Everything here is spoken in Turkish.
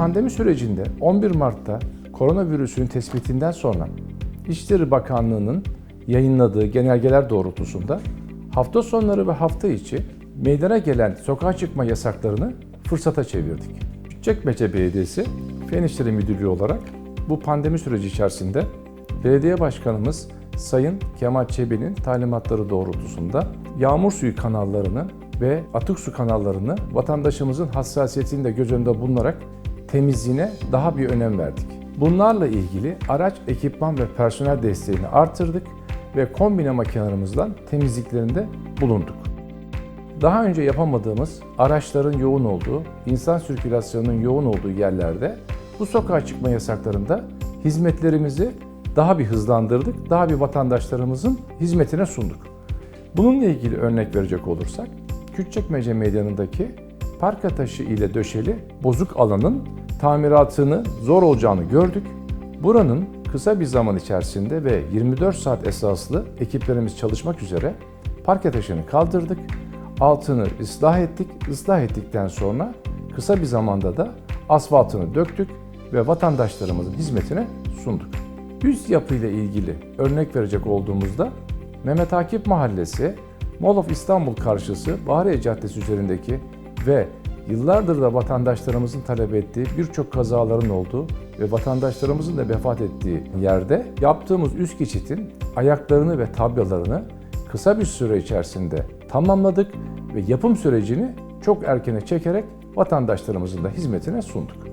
pandemi sürecinde 11 Mart'ta koronavirüsün tespitinden sonra İçişleri Bakanlığı'nın yayınladığı genelgeler doğrultusunda hafta sonları ve hafta içi meydana gelen sokağa çıkma yasaklarını fırsata çevirdik. Küçükçekmece Belediyesi Fen İşleri Müdürlüğü olarak bu pandemi süreci içerisinde belediye başkanımız Sayın Kemal Çebi'nin talimatları doğrultusunda yağmur suyu kanallarını ve atık su kanallarını vatandaşımızın hassasiyetini de göz önünde bulunarak temizliğine daha bir önem verdik. Bunlarla ilgili araç, ekipman ve personel desteğini artırdık ve kombine makinelerimizden temizliklerinde bulunduk. Daha önce yapamadığımız araçların yoğun olduğu, insan sirkülasyonunun yoğun olduğu yerlerde bu sokağa çıkma yasaklarında hizmetlerimizi daha bir hızlandırdık, daha bir vatandaşlarımızın hizmetine sunduk. Bununla ilgili örnek verecek olursak, Küçükçekmece Meydanı'ndaki parka taşı ile döşeli bozuk alanın tamiratını zor olacağını gördük. Buranın kısa bir zaman içerisinde ve 24 saat esaslı ekiplerimiz çalışmak üzere parke taşını kaldırdık. Altını ıslah ettik. Islah ettikten sonra kısa bir zamanda da asfaltını döktük ve vatandaşlarımızın hizmetine sunduk. Üst yapı ile ilgili örnek verecek olduğumuzda Mehmet Akif Mahallesi, Mall of İstanbul karşısı Bahariye Caddesi üzerindeki ve yıllardır da vatandaşlarımızın talep ettiği birçok kazaların olduğu ve vatandaşlarımızın da vefat ettiği yerde yaptığımız üst geçitin ayaklarını ve tabyalarını kısa bir süre içerisinde tamamladık ve yapım sürecini çok erkene çekerek vatandaşlarımızın da hizmetine sunduk.